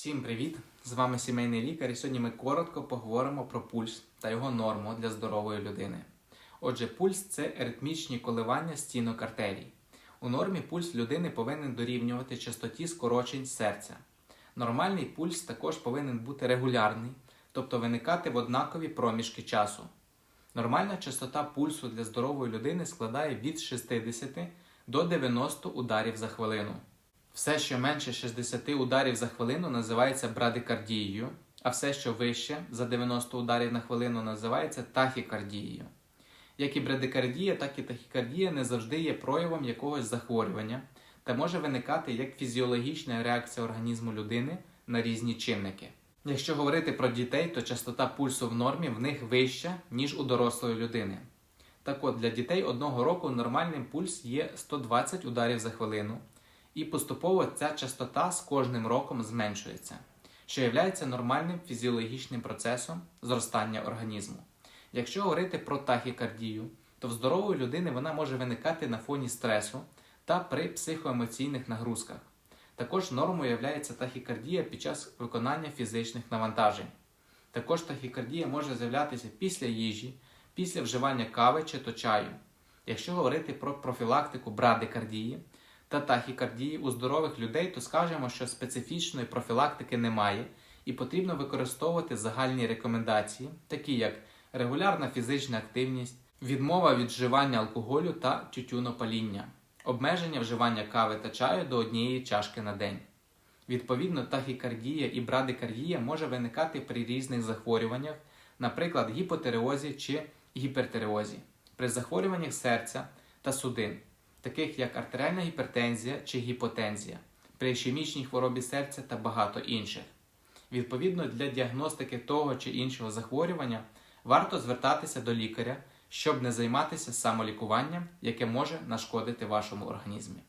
Всім привіт! З вами сімейний лікар, і сьогодні ми коротко поговоримо про пульс та його норму для здорової людини. Отже, пульс це ритмічні коливання стінок артерій. У нормі пульс людини повинен дорівнювати частоті скорочень серця. Нормальний пульс також повинен бути регулярний, тобто виникати в однакові проміжки часу. Нормальна частота пульсу для здорової людини складає від 60 до 90 ударів за хвилину. Все, що менше 60 ударів за хвилину, називається брадикардією, а все, що вище за 90 ударів на хвилину, називається тахікардією. Як і брадикардія, так і тахікардія не завжди є проявом якогось захворювання та може виникати як фізіологічна реакція організму людини на різні чинники. Якщо говорити про дітей, то частота пульсу в нормі в них вища, ніж у дорослої людини. Так от, для дітей одного року нормальним пульс є 120 ударів за хвилину, і поступово ця частота з кожним роком зменшується, що є нормальним фізіологічним процесом зростання організму. Якщо говорити про тахікардію, то в здорової людини вона може виникати на фоні стресу та при психоемоційних нагрузках. Також нормою є тахікардія під час виконання фізичних навантажень. Також тахікардія може з'являтися після їжі, після вживання кави чи то чаю. Якщо говорити про профілактику брадикардії та тахікардії у здорових людей, то скажемо, що специфічної профілактики немає і потрібно використовувати загальні рекомендації, такі як регулярна фізична активність, відмова від вживання алкоголю та тютюнопаління, обмеження вживання кави та чаю до однієї чашки на день. Відповідно, тахікардія і брадикардія може виникати при різних захворюваннях, наприклад, гіпотереозі чи гіпертереозі, при захворюваннях серця та судин, таких як артеріальна гіпертензія чи гіпотензія, при ішемічній хворобі серця та багато інших. Відповідно, для діагностики того чи іншого захворювання варто звертатися до лікаря, щоб не займатися самолікуванням, яке може нашкодити вашому організмі.